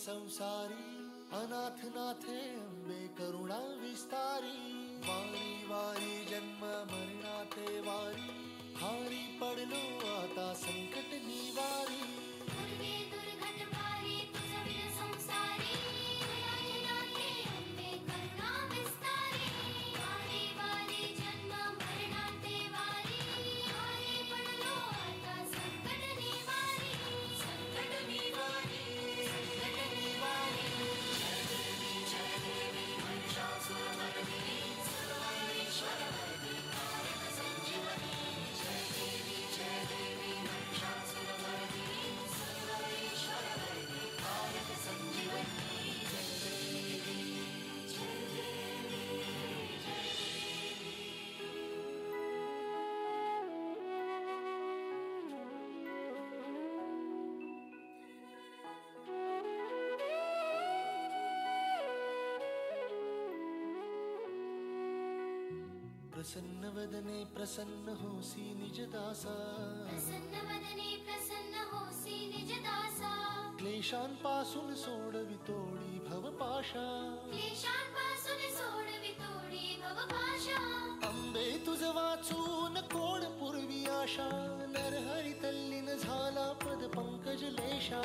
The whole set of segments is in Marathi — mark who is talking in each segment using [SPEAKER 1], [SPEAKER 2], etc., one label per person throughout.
[SPEAKER 1] संसारी अनाथ नाथे अंबे करुणा विस्तारी वारी वारी जन्म मरणाते वारी हारी पडलो आता संकट निवारी. प्रसन्न वदने प्रसन्न होसी निज दासा
[SPEAKER 2] प्रसन्न वदने प्रसन्न होसी निज दासा
[SPEAKER 1] क्लेशांपासून सोडवी तोडी भवपाशा।
[SPEAKER 2] क्लेशांपासून सोडवी तोडी भवपाशा।
[SPEAKER 1] अंबे तुझ वाचून कोण पूर्वी आशा। नरहरी तल्लीन झाला पद पंकज लेशा।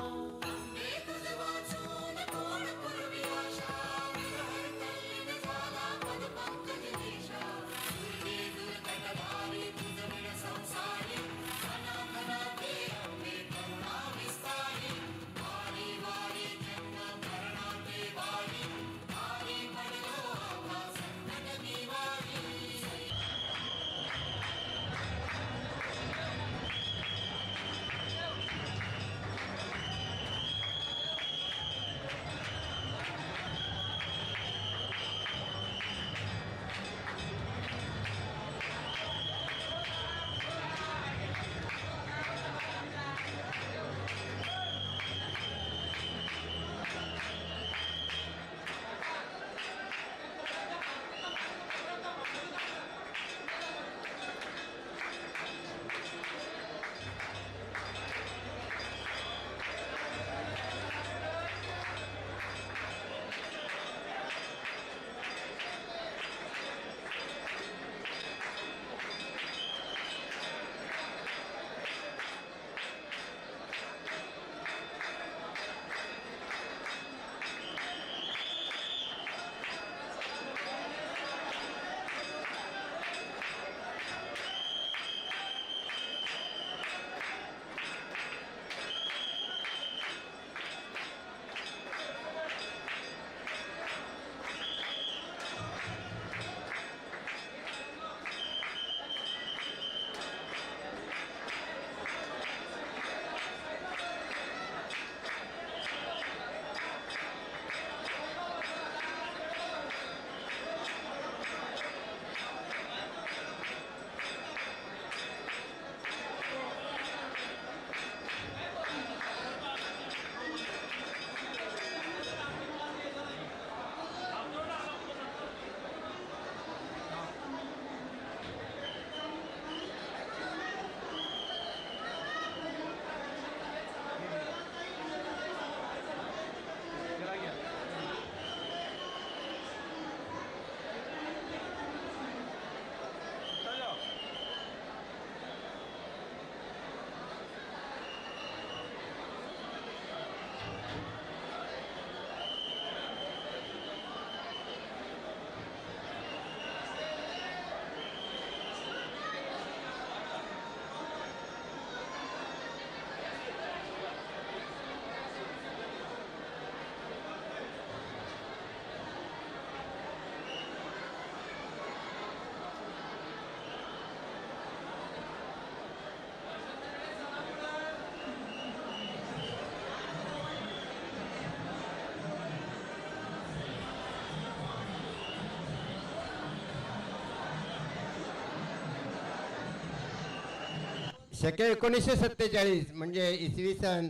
[SPEAKER 3] शक्य एकोणीसशे सत्तेचाळीस म्हणजे इसवी सन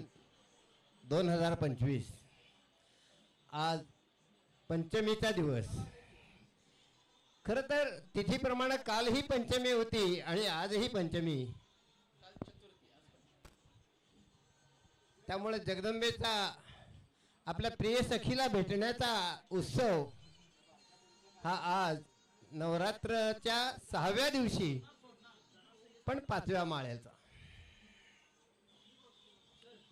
[SPEAKER 3] दोन हजार पंचवीस. आज पंचमीचा दिवस. खरं तर तिथीप्रमाणे कालही पंचमी होती आणि आजही पंचमी.
[SPEAKER 4] त्यामुळे जगदंबेचा आपल्या प्रिय सखीला भेटण्याचा उत्सव हा आज नवरात्रच्या सहाव्या दिवशी पण पाचव्या माळ्याचा.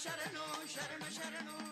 [SPEAKER 5] ಶರಣು ಶರಣು ಶರಣು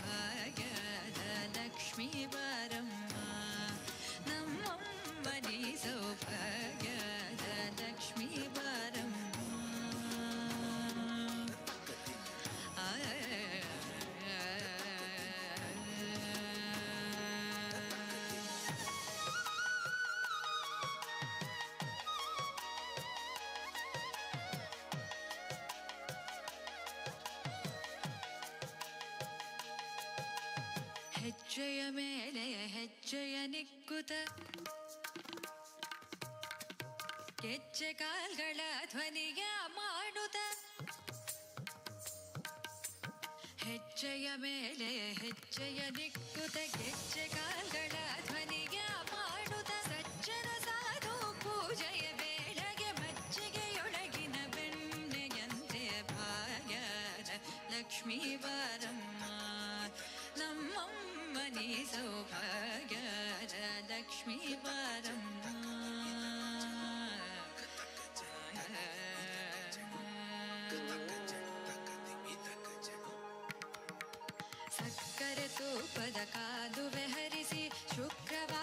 [SPEAKER 6] भागलक्ष्मी ಹೆಜ್ಜೆಯ ಮೇಲೆ ಹೆಜ್ಜೆಯ ನಿಕ್ಕುತ ಗೆಜ್ಜೆ ಕಾಲ್ಗಳ ಧ್ವನಿಯ ಮಾಡುತ್ತ ಹೆಜ್ಜೆಯ ಮೇಲೆ ಹೆಜ್ಜೆಯ ನಿಕ್ಕುತ ಗೆಜ್ಜೆ ಕಾಲ್ಗಳ ಧ್ವನಿಯ ಮಾಡುತ್ತ ಸಜ್ಜನ ಸಾಧು ಪೂಜೆಯ ವೇಳೆಗೆ ಮಜ್ಜಿಗೆಯೊಳಗಿನ ಬೆಣ್ಣೆಯಂತೆ ಭಾಗ್ಯದ ಲಕ್ಷ್ಮೀ ಬಾರಮ್ಮ ಲಕ್ಷ್ಮೀ ಸಕ್ಕರೆ ತೂಪದ ಕಾಲುವೆ ಹರಿಸಿ ಶುಕ್ರವಾರದ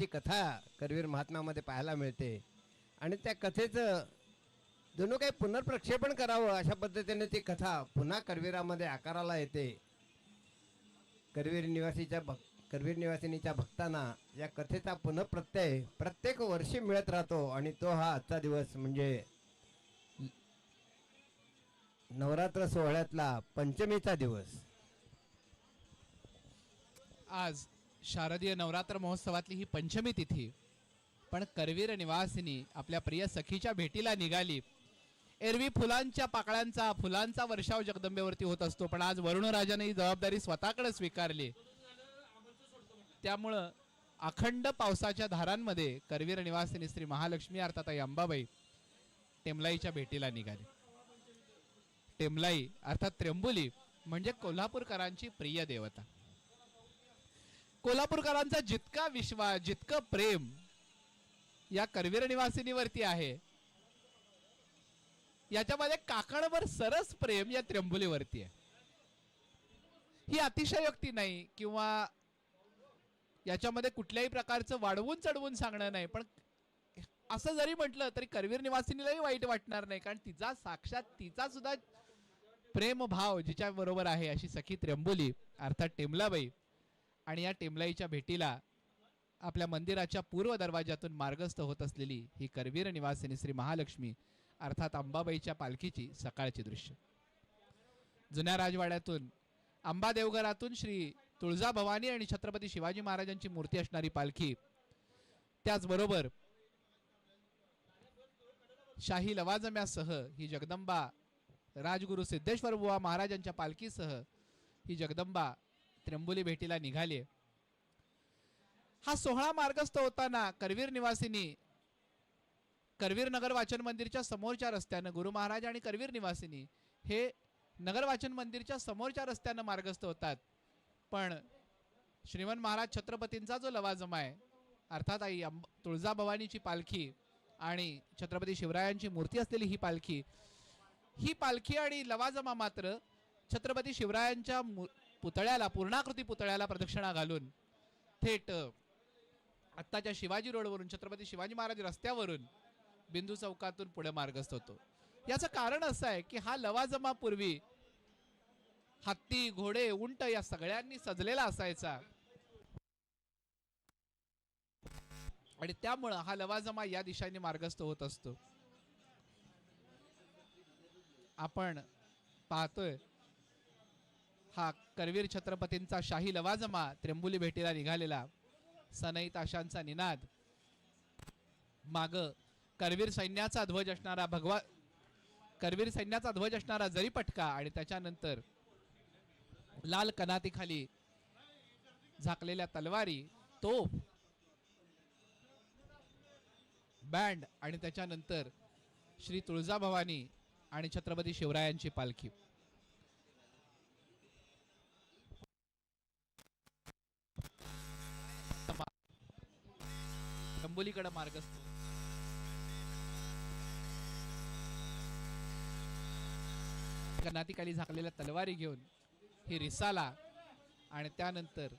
[SPEAKER 4] अशी कथा करवीर महात्म्यामध्ये पाहायला मिळते. आणि त्या कथेचं जणू काही पुनर्प्रक्षेपण करावं अशा पद्धतीने ती कथा पुन्हा करवीरामध्ये आकाराला येते. करवीर निवासीच्या भक् करवीर निवासिनीच्या भक्तांना या कथेचा पुनःप्रत्यय प्रत्येक वर्षी मिळत राहतो आणि तो हा आजचा दिवस म्हणजे नवरात्र सोहळ्यातला पंचमीचा दिवस.
[SPEAKER 7] आज शारदीय नवरात्र महोत्सवातली ही पंचमी तिथी. पण करवीर निवासिनी आपल्या प्रिय सखीच्या भेटीला निघाली. एरवी फुलांच्या पाकळ्यांचा फुलांचा वर्षाव जगदंबेवरती होत असतो पण आज वरुणराजाने ही जबाबदारी स्वतःकडे स्वीकारली. त्यामुळं अखंड पावसाच्या धारांमध्ये करवीर निवासिनी श्री महालक्ष्मी अर्थात आई अंबाबाई टेमलाईच्या भेटीला निघाली. टेमलाई अर्थात त्र्यंबुली म्हणजे कोल्हापूरकरांची प्रिय देवता. कोल्हापूरकरांचा जितका विश्वास जितकं प्रेम या करवीर निवासिनीवरती आहे याच्यामध्ये काकणवर सरस प्रेम या त्र्यंबुलीवरती आहे. ही अतिशयोक्ती नाही किंवा याच्यामध्ये कुठल्याही प्रकारचं वाढवून चढवून सांगणं नाही पण असं जरी म्हटलं तरी करवीर निवासिनीलाही वाईट वाटणार नाही कारण तिचा साक्षात तिचा सुद्धा प्रेमभाव जिच्या बरोबर आहे अशी सखी त्र्यंबुली अर्थात टेमलाबाई आणि या टेमलाईच्या भेटीला आपल्या मंदिराच्या पूर्व दरवाजातून मार्गस्थ होत असलेली ही करवीर निवासिनी श्री महालक्ष्मी अर्थात अंबाबाईच्या पालखीची सकाळची दृश्य. जुन्या राजवाड्यातून अंबा देवघरातून श्री तुळजा भवानी आणि छत्रपती शिवाजी महाराजांची मूर्ती असणारी पालखी त्याचबरोबर शाही लवाजम्यासह ही जगदंबा राजगुरू सिद्धेश्वर बुवा महाराजांच्या पालखीसह ही जगदंबा त्र्यंबोली भेटीला निघाले. हा सोहळा मार्गस्थ होताना करवीर निवासिनी करवीर नगर वाचन मंदिरच्या समोरच्या रस्त्यानं गुरु महाराज आणि करवीर निवासिनी हे नगर वाचन मंदिरच्या समोरच्या रस्त्यानं मार्गस्थ होतात. पण श्रीमंत महाराज छत्रपतींचा जो लवाजमा आहे अर्थात आई अंब तुळजाभवानीची पालखी आणि छत्रपती शिवरायांची मूर्ती असलेली ही पालखी ही पालखी आणि लवाजमा मात्र छत्रपती शिवरायांच्या मू- पुतळ्याला पूर्णाकृती पुतळ्याला प्रदक्षिणा घालून थेट आत्ताच्या शिवाजी रोडवरून छत्रपती शिवाजी महाराज रस्त्यावरून बिंदू चौकातून पुढे मार्गस्थ होतो. याचं कारण असं आहे की हा लवाजमा पूर्वी हत्ती घोडे उंट या सगळ्यांनी सजलेला असायचा. आणि त्यामुळं हा लवाजमा या दिशेने मार्गस्थ होत असतो. आपण पाहतोय हा करवीर छत्रपतींचा शाही लवाजमा त्र्यंबुली भेटीला निघालेला. सनई ताशांचा निनाद. माग करवीर सैन्याचा ध्वज असणारा भगवा करवीर सैन्याचा ध्वज असणारा जरी पटका आणि त्याच्यानंतर लाल कनातीखाली झाकलेल्या तलवारी तोफ बँड आणि त्याच्यानंतर श्री तुळजाभवानी आणि छत्रपती शिवरायांची पालखी. कळंबोलीकडे मार्ग असतो. कनातीखाली झाकलेल्या तलवारी घेऊन ही रिसाला आणि त्यानंतर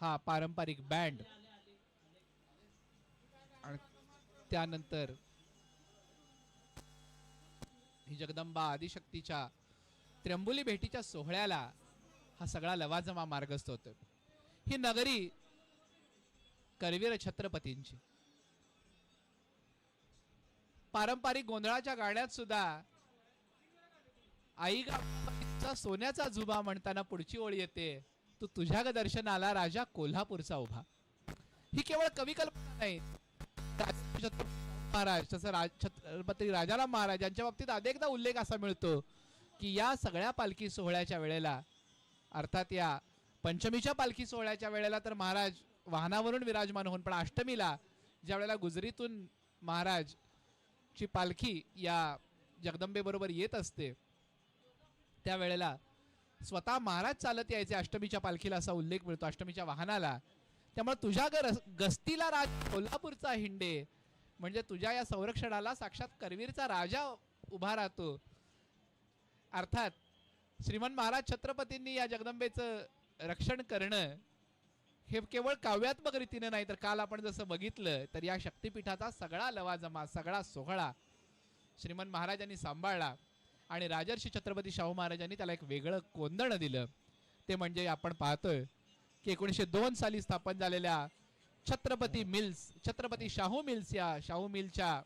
[SPEAKER 7] हा पारंपरिक बँड आणि त्यानंतर ही जगदंबा आदिशक्तीच्या त्र्यंबुली भेटीच्या सोहळ्याला हा सगळा लवाजमा मार्गस्थ होतो. ही नगरी करवीर छत्रपतींची. पारंपरिक गोंधळाच्या गाण्यात सुद्धा आई गा सोन्याचा जुबा म्हणताना पुढची ओळ येते. तू तुझ्या दर्शनाला राजा कोल्हापूरचा उभा. ही केवळ कवी कल्पना नाही. महाराज तसं राज छत्रपती राजाराम महाराज यांच्या बाबतीत अनेकदा उल्लेख असा मिळतो की या सगळ्या पालखी सोहळ्याच्या वेळेला अर्थात या पंचमीच्या पालखी सोहळ्याच्या वेळेला तर महाराज वाहनावरून विराजमान होऊन पण अष्टमीला ज्या वेळेला गुजरीतून महाराज ची पालखी या जगदंबेबरोबर येत असते त्यावेळेला स्वतः महाराज चालत यायचे अष्टमीच्या पालखीला असा उल्लेख मिळतो अष्टमीच्या वाहनाला. त्यामुळे तुझ्या गर गस्तीला राज कोल्हापूरचा हिंडे म्हणजे तुझ्या या संरक्षणाला साक्षात करवीरचा राजा उभा राहतो. अर्थात श्रीमंत महाराज छत्रपतींनी या जगदंबेचं रक्षण करणं हे केवळ काव्यात्मक रीतीने नाही तर काल आपण जसं बघितलं तर या शक्तिपीठाचा सगळा लवाजमा सगळा सोहळा श्रीमंत महाराजांनी सांभाळला आणि राजर्षी छत्रपती शाहू महाराजांनी त्याला एक वेगळं कोंदण दिलं. ते म्हणजे आपण पाहतोय की एकोणीसशे दोन साली स्थापन झालेल्या छत्रपती मिल्स छत्रपती शाहू मिल्स या शाहू मिलच्या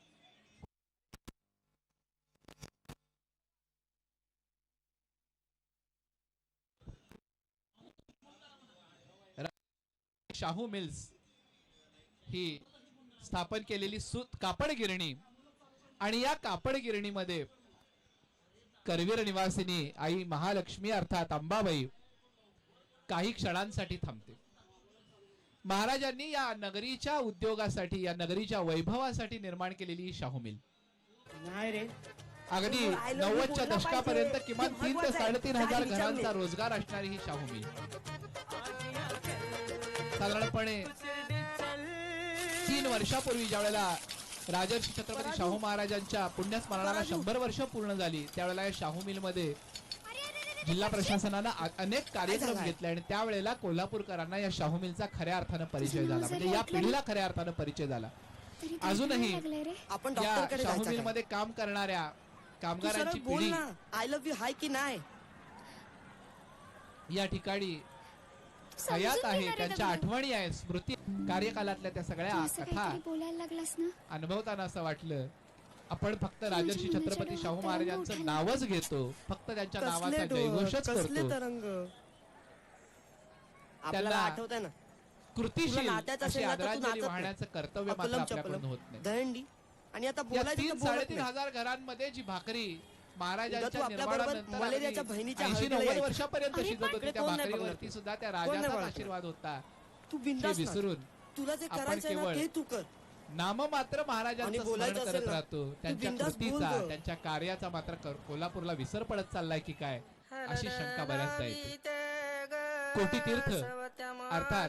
[SPEAKER 7] शाहू मिल्स ही स्थापन केलेली सूत कापड गिरणी आणि या कापड गिरणीमध्ये करवीर निवासिनी आई महालक्ष्मी अर्थात अंबाबाई काही क्षणांसाठी थांबते महाराजांनी या नगरीच्या उद्योगासाठी या नगरीच्या वैभवासाठी निर्माण केलेली शाहू मिल अगदी नव्वदच्या दशकापर्यंत. किमान तीन ते. साडेतीन हजार घरांचा. रोजगार असणारी ही शाहू मिल साधारणपणे तीन वर्षापूर्वी ज्या वेळेला राजर्षी छत्रपती शाहू महाराजांच्या पुण्यस्मरणाला शंभर वर्ष पूर्ण झाली त्यावेळेला या शाहू मिलमध्ये जिल्हा प्रशासनानं अनेक कार्यक्रम? घेतले आणि त्यावेळेला कोल्हापूरकरांना या शाहू मिलचा खऱ्या अर्थानं परिचय झाला. म्हणजे या पिढीला खऱ्या अर्थानं परिचय झाला. अजूनही
[SPEAKER 8] आपण
[SPEAKER 7] शाहू मिल? मध्ये काम करणाऱ्या कामगारांची पिढी
[SPEAKER 8] आय लव्ह यू हाय की नाही?
[SPEAKER 7] या ठिकाणी हयात आहे त्यांच्या आठवणी आहेत. स्मृती कार्यकालातल्या त्या सगळ्या कथा
[SPEAKER 2] बोलायला लागलास ना?
[SPEAKER 7] अनुभवताना असं वाटलं. आपण फक्त राजर्षी छत्रपती शाहू महाराजांचं नावच घेतो. फक्त त्यांच्या नावाचा जयघोषच करतो.
[SPEAKER 8] तरंग?
[SPEAKER 7] त्यांना
[SPEAKER 8] आठवत ना.
[SPEAKER 7] कृतीशील अशी आदरांजली वाहण्याचं कर्तव्य मात्र आपल्याकडून होत नाही.
[SPEAKER 8] आणि आता
[SPEAKER 7] तीन साडेतीन. हजार घरांमध्ये जी भाकरी महाराजांच्या निर्माणानंतर
[SPEAKER 8] बहिणीच्या
[SPEAKER 7] ऐंशी नव्वद. वर्षापर्यंत शिजत होती त्या भाकरीवरती सुद्धा त्या
[SPEAKER 8] बघणार
[SPEAKER 7] आशीर्वाद होता.
[SPEAKER 8] तू बिंदास
[SPEAKER 7] विसरून
[SPEAKER 8] तुला जे
[SPEAKER 7] आपण
[SPEAKER 8] करायचंय ना
[SPEAKER 7] केवळ
[SPEAKER 8] ते तू कर.
[SPEAKER 7] नाममात्र
[SPEAKER 8] आणि
[SPEAKER 7] महाराजांचं
[SPEAKER 8] बोलायचं
[SPEAKER 7] स्मरण करत राहतो. त्यांच्या कृतीचा. त्यांच्या कार्याचा मात्र कोल्हापूरला विसर पडत चाललाय की काय? अशी शंका बऱ्याचदा येते. कोटी तीर्थ अर्थात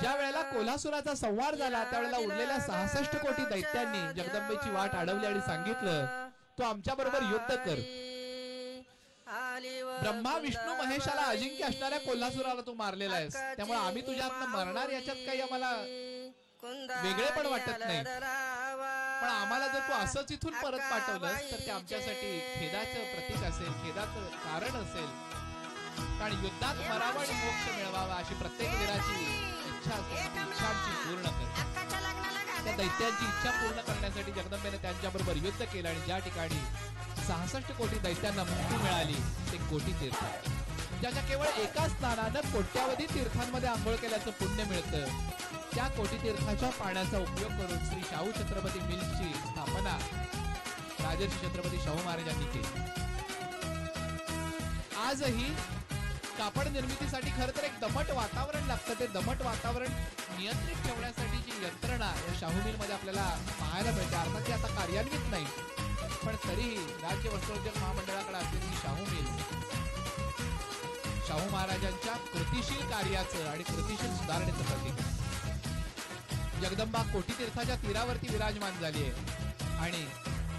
[SPEAKER 7] ज्या वेळेला कोल्हासुराचा संवार झाला त्यावेळेला उरलेल्या सहासष्ट कोटी दैत्यांनी जगदंबेची वाट अडवली आणि सांगितलं तू आमच्या बरोबर युद्ध कर. ब्रह्मा विष्णू महेशाला अजिंक्य असणाऱ्या कोल्हासुराला तू मारलेला आहेस. त्यामुळे आम्ही तुझ्या हातनं मरणार याच्यात काही आम्हाला वेगळे पण वाटत नाही. पण आम्हाला जर तू असंच इथून परत पाठवलंस तर ते आमच्यासाठी खेदाचं प्रतीक असेल खेदाचं कारण असेल. कारण युद्धात मरावा आणि मोक्ष मिळवावा अशी प्रत्येक वीराची इच्छा असते. पूर्ण कर दैत्यांची इच्छा पूर्ण करण्यासाठी जगदंबेने त्यांच्याबरोबर युद्ध केलं आणि ज्या ठिकाणी सहासष्ट कोटी दैत्यांना मुक्ती मिळाली ते कोटी तीर्थ. ज्याच्या केवळ एका स्नानानं कोट्यावधी तीर्थांमध्ये आंघोळ केल्याचं पुण्य मिळतं. त्या कोटी तीर्थाच्या पाण्याचा उपयोग करून श्री शाहू छत्रपती मिल्सची स्थापना राजर्षी छत्रपती शाहू महाराजांनी केली. आजही कापड निर्मितीसाठी खरं तर एक दमट वातावरण लागतं. ते दमट वातावरण नियंत्रित ठेवण्यासाठी यंत्रणा या शाहू मिलमध्ये आपल्याला पाहायला मिळते. अर्थात ती आता कार्यान्वित नाही. पण तरीही राज्य वस्त्रोद्योग महामंडळाकडे असलेली शाहू मिल शाहू महाराजांच्या कृतिशील कार्याचं आणि कृतिशील सुधारणेचं प्रतीक. जगदंबा कोटी तीर्थाच्या तीरावरती विराजमान झाली आहे आणि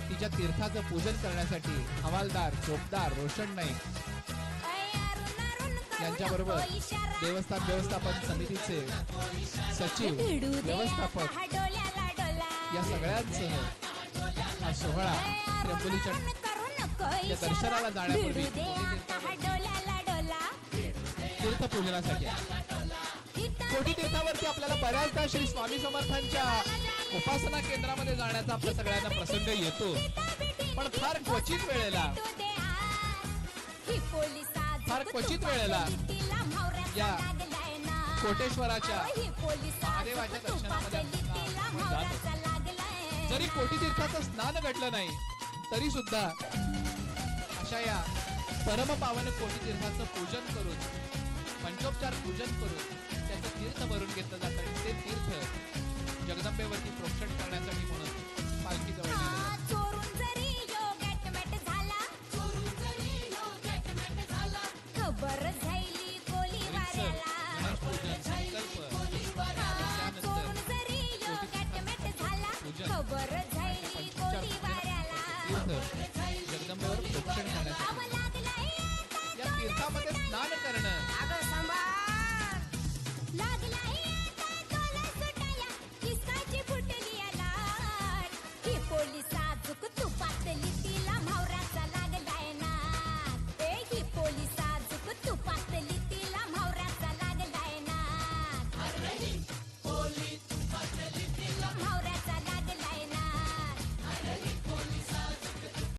[SPEAKER 7] तिच्या तीर्थाचं पूजन करण्यासाठी हवालदार चोपदार रोशन नाईक यांच्याबरोबर देवस्थान व्यवस्थापन समितीचे सचिव व्यवस्थापक या सगळ्यांसह हा सोहळा त्र्यंबोलीच्या दर्शनाला जाण्यापूर्वी तीर्थपूजनासाठी कोटी तीर्थावरती आपल्याला बऱ्याचदा श्री स्वामी समर्थांच्या उपासना केंद्रामध्ये जाण्याचा आपल्या सगळ्यांना प्रसंग येतो. पण फार क्वचित वेळेला फार क्वचित वेळेला या कोटेश्वराच्या महादेवाच्या दर्शनामध्ये. जरी कोटी तीर्थाचं स्नान घडलं नाही तरी सुद्धा अशा या परम पावन कोटी तीर्थाचं पूजन करून पंचोपचार पूजन करून त्याचं तीर्थ भरून घेतलं जातं. ते तीर्थ जगदंबेवरती प्रोक्षण करण्यासाठी म्हणून पालखी